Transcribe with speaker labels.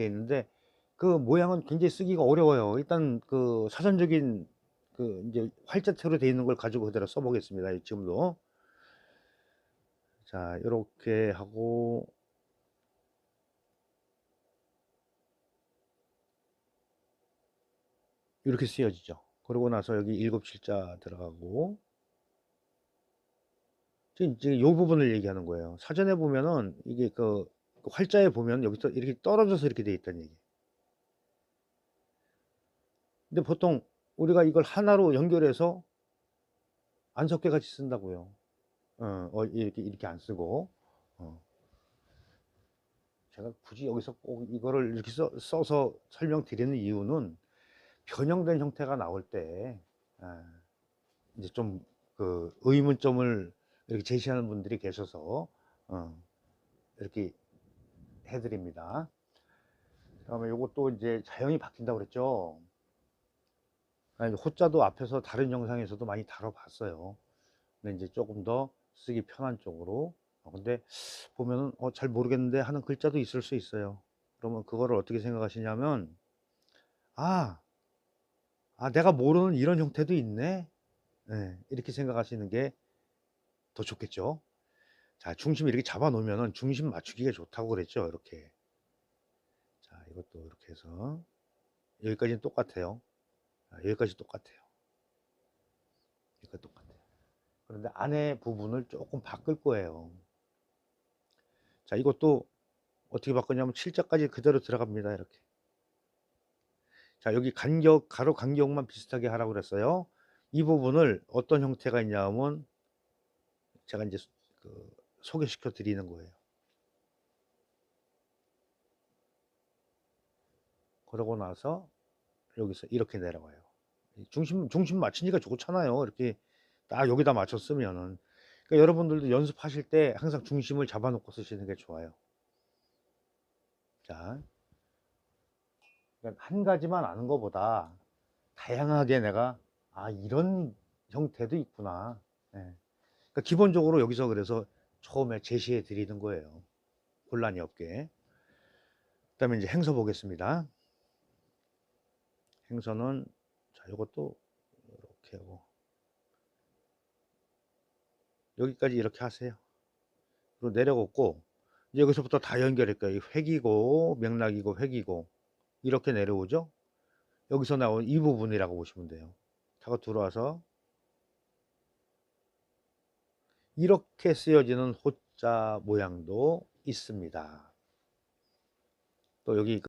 Speaker 1: 돼 있는데 그 모양은 굉장히 쓰기가 어려워요. 일단 그 사전적인 그 이제 활자체로 되어 있는 걸 가지고 그대로 써보겠습니다. 지금도. 자, 이렇게 하고 이렇게 쓰여지죠. 그러고 나서 여기 일곱 실자 들어가고 지금 이 부분을 얘기하는 거예요. 사전에 보면은 이게 그, 그 활자에 보면 여기서 이렇게 떨어져서 이렇게 돼 있다는 얘기. 근데 보통 우리가 이걸 하나로 연결해서 안 섞여 같이 쓴다고요. 어, 어, 이렇게 이렇게 안 쓰고. 어. 제가 굳이 여기서 꼭 이거를 이렇게 써, 써서 설명드리는 이유는 변형된 형태가 나올 때 아, 이제 좀 그 의문점을 이렇게 제시하는 분들이 계셔서 어, 이렇게 해드립니다. 그다음에 요것도 이제 자연이 바뀐다고 그랬죠. 호자도 앞에서 다른 영상에서도 많이 다뤄봤어요. 근데 이제 조금 더 쓰기 편한 쪽으로. 어, 근데 보면은 어, 잘 모르겠는데 하는 글자도 있을 수 있어요. 그러면 그거를 어떻게 생각하시냐면 아, 아 내가 모르는 이런 형태도 있네. 네, 이렇게 생각하시는 게 더 좋겠죠. 자, 중심 이렇게 잡아 놓으면은 중심 맞추기가 좋다고 그랬죠. 이렇게. 자, 이것도 이렇게 해서 여기까지는 똑같아요. 아, 여기까지 똑같아요. 여기까지 똑같아요. 그런데 안에 부분을 조금 바꿀 거예요. 자, 이것도 어떻게 바꾸냐면 7자까지 그대로 들어갑니다. 이렇게. 자, 여기 간격, 가로 간격만 비슷하게 하라고 그랬어요. 이 부분을 어떤 형태가 있냐면 제가 이제 그 소개시켜 드리는 거예요. 그러고 나서 여기서 이렇게 내려와요. 중심 중심 맞추니까 좋잖아요. 이렇게 딱 여기다 맞췄으면은 그러니까 여러분들도 연습하실 때 항상 중심을 잡아놓고 쓰시는 게 좋아요. 자, 그러니까 한 가지만 아는 것보다 다양하게 내가 아 이런 형태도 있구나. 예. 그러니까 기본적으로 여기서 그래서 처음에 제시해 드리는 거예요. 혼란이 없게. 그 다음에 이제 행서 보겠습니다. 행서는 자 이것도 이렇게 하고 여기까지 이렇게 하세요. 그리고 내려오고 이제 여기서부터 다 연결할 거예요. 획이고 맥락이고 획이고 이렇게 내려오죠. 여기서 나온 이 부분이라고 보시면 돼요. 타고 들어와서 이렇게 쓰여지는 호자 모양도 있습니다. 또 여기